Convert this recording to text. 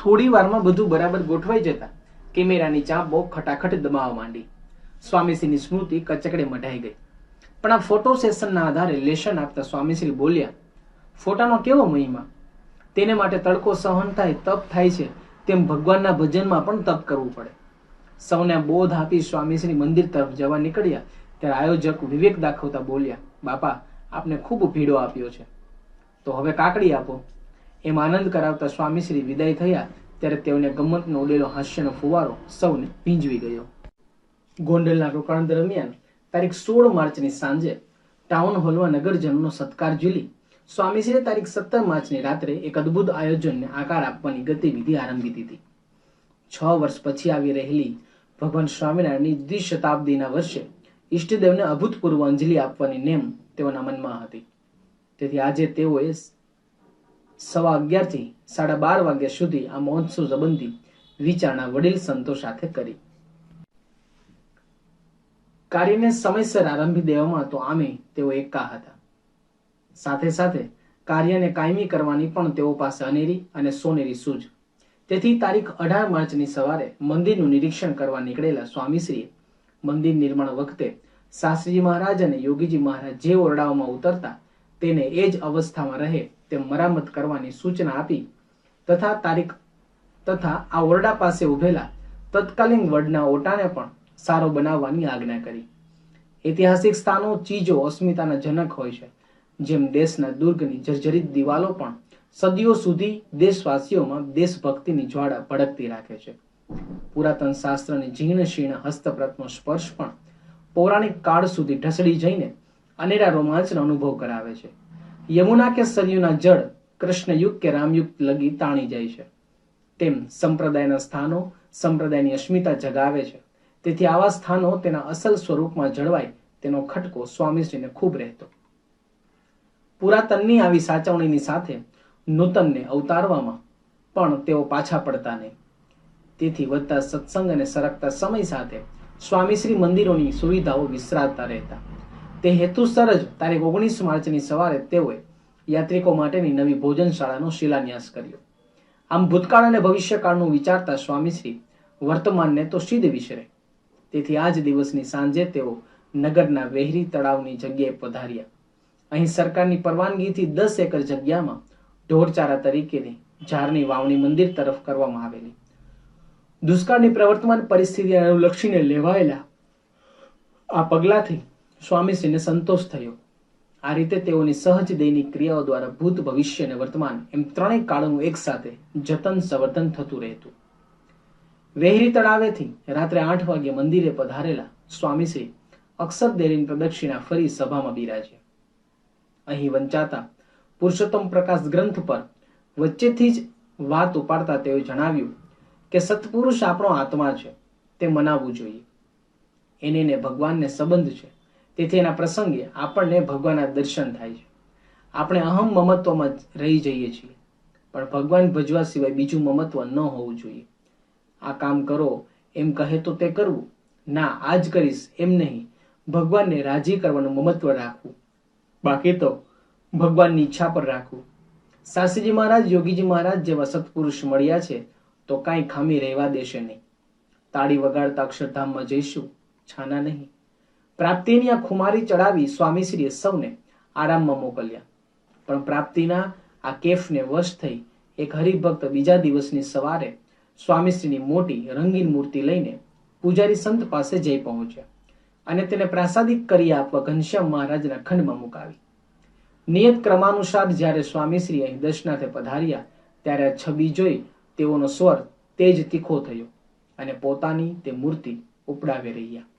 થોડી વારમાં બધું બરાબર ગોઠવાઈ જતા કેમેરાની ચાંપો ખટાખટ દબાવવા માંડી. સ્વામીશ્રીની સ્મૃતિ કચકડે મઢાઈ ગઈ. પણ આ ફોટો સેશનના આધારે લેશન આપતા સ્વામીશ્રી બોલ્યા, ફોટાનો કેવો મહિમા? તેને માટે તડકો સહન થાય, તપ થાય છે, તેમ ભગવાનના ભજનમાં પણ તપ કરવું પડે. સૌને બોધ આપી સ્વામીશ્રી મંદિર તરફ જવા નીકળ્યા, ત્યારે આયોજક વિવેક દાખવતા બોલ્યા, બાપા, આપને ખૂબ ભીડો આપ્યો છે. તો હવે કાકડી આપો. એમ આનંદ કરાવતા સ્વામીશ્રી વિદાય થયા ત્યારે તેઓને ગમતનો ઉડેલો હાસ્યનો ફુવારો સૌને ભીંજવી ગયો. ગોંડલના રોકાણ દરમિયાન તારીખ સોળ માર્ચની સાંજે ટાઉન હોલમાં નગરજનોનો સત્કાર ઝીલી સ્વામીશ્રીએ તારીખ સત્તર માર્ચની રાત્રે એક અદ્ભુત આયોજનને આકાર આપવાની ગતિવિધિ આરંભી દીધી. છ વર્ષ પછી આવી રહેલી ભગવાન સ્વામિનારાયણની દ્વિશતાબ્દીના વર્ષે ઈષ્ટદેવને અભૂતપૂર્વ અંજલિ આપવાની નેમ તેઓના મનમાં હતી. તેથી આજે તેઓએ સવા અગિયારથી સાડા બાર વાગ્યા સુધી આ મહોત્સવ સંબંધી વિચારણા વડીલ સંતો સાથે કરી. કાર્યને સમયસર આરંભી દેવામાં તો આમે તેઓ એકા હતા. સાથે સાથે કાર્યને કાયમી કરવાની પણ તેઓ પાસે અનેરી અને સોનેરી સૂઝ. તેથી તારીખ અઢાર માર્ચની સવારે મંદિરનું નિરીક્ષણ કરવા નીકળેલા સ્વામીશ્રીએ મંદિર નિર્માણ વખતે શાસ્ત્રીજી મહારાજ અને યોગીજી મહારાજ જે ઓરડાઓમાં ઉતરતા તેને એ જ અવસ્થામાં રહે તેમ મરામત કરવાની સૂચના આપી. તથા તારીખ તથા આ ઓરડા પાસે ઉભેલા તત્કાલીન વડના ઓટાને પણ સારો બનાવવાની આજ્ઞા કરી. ઐતિહાસિક સ્થાનો ચીજો અસ્મિતાના જનક હોય છે, જેમ દેશના દુર્ગની જર્જરિત દિવાલો પણ સદીઓ સુધી દેશવાસીઓમાં દેશભક્તિની જ્વાળા ભડકતી રાખે છે. પુરાતન શાસ્ત્રની જીર્ણ શીર્ણ હસ્તપ્રતનો સ્પર્શ પણ પૌરાણિક કાળ સુધી ઢસડી જઈને અનેરા રોમાંચનો અનુભવ કરાવે છે. યમુના કે સરયુના જળ કૃષ્ણયુગ કે રામયુગ લગી તાણી જાય છે. તેમ સંપ્રદાયના સ્થાનો સંપ્રદાયની અસ્મિતા જગાવે છે. તેથી આવા સ્થાનો તેના અસલ સ્વરૂપમાં જળવાય તેનો ખટકો સ્વામીશ્રીને ખૂબ રહેતો. પુરાતનની આવી સાચવણીની સાથે નૂતનને અવતારવામાં પણ તેઓ પાછા પડતા નહીં. તેથી વધતા સત્સંગ અને સરકતા સમય સાથે સ્વામીશ્રી મંદિરોની સુવિધાઓ વિસરાતા રહેતા. તે હેતુસર જ તારીખ ઓગણીસ માર્ચની સવારે તેઓએ યાત્રિકો માટેની નવી ભોજનશાળાનો શિલાન્યાસ કર્યો. આમ ભૂતકાળ અને ભવિષ્યકાળનું વિચારતા સ્વામીશ્રી વર્તમાનને તો સીધ વિસરે. તેથી આ જ દિવસની સાંજે તેઓ નગરના વેહરી તળાવની જગ્યાએ પધાર્યા. અહીં સરકારની પરવાનગીથી દસ એકર જગ્યામાં ઢોરચારા તરીકેની ઝાડની વાવણી મંદિર તરફ કરવામાં આવેલી. દુષ્કાળની પ્રવર્તમાન પરિસ્થિતિ અનુલક્ષીને લેવાયેલા આ પગલાથી સ્વામીશ્રીને સંતોષ થયો. આ રીતે તેઓની સહજ દૈનિક ક્રિયાઓ દ્વારા ભૂત ભવિષ્ય અને વર્તમાન એમ ત્રણેય કાળનું એકસાથે જતન સંવર્ધન થતું રહેતું. વેહરી તળાવેથી રાત્રે આઠ વાગે મંદિરે પધારેલા સ્વામીશ્રી અક્ષરદેરીની પ્રદક્ષિણા ફરી સભામાં બિરાજ્યા. અહીં વંચાતા પુરુષોત્તમ પ્રકાશ ગ્રંથ પર વચ્ચેથી જ વાત ઉપાડતા તેઓએ જણાવ્યું કે સત્પુરુષ આપણો આત્મા છે, તે મનાવવું જોઈએ. એને ભગવાનને સંબંધ છે. તેથી એના પ્રસંગે આપણને ભગવાનના દર્શન થાય છે. આપણે અહમ મમત્વમાં રહી જઈએ છીએ. પણ ભગવાન ભજવા સિવાય બીજું મમત્વ ન હોવું જોઈએ. આ કામ કરો, એમ કહે તો તે કરવું. ના, આજ કરીશ, એમ નહીં. ભગવાનને રાજી કરવાનું મમત્વ રાખવું. બાકી તો ભગવાનની ઈચ્છા પર રાખવું. શાસ્ત્રીજી મહારાજ, યોગીજી મહારાજ જેવા સત્પુરુષ મળ્યા છે, તો કાંઈ ખામી રહેવા દેશે નહીં. તાળી વગાડતા અક્ષરધામમાં જઈશું, છાના નહીં. પ્રાપ્તિની આ ખુમારી ચડાવી સ્વામીશ્રીએ સૌને આરામમાં મોકલ્યા. પણ પ્રાપ્તિના આ કેફને વશ થઈ એક હરિભક્ત બીજા દિવસની સવારે સ્વામીશ્રીની મોટી રંગીન મૂર્તિ લઈને પૂજારી સંત પાસે જઈ પહોંચ્યા અને તેને પ્રાસાદિક કરી આપવા ઘનશ્યામ મહારાજના ખંડમાં મુકાવી. નિયત ક્રમાનુસાર જ્યારે સ્વામીશ્રી અહીં દર્શનાથે પધાર્યા, ત્યારે આ છબી જોઈ તેઓનો સ્વર તેજ તીખો થયો અને પોતાની તે મૂર્તિ ઉપડાવી રહ્યા.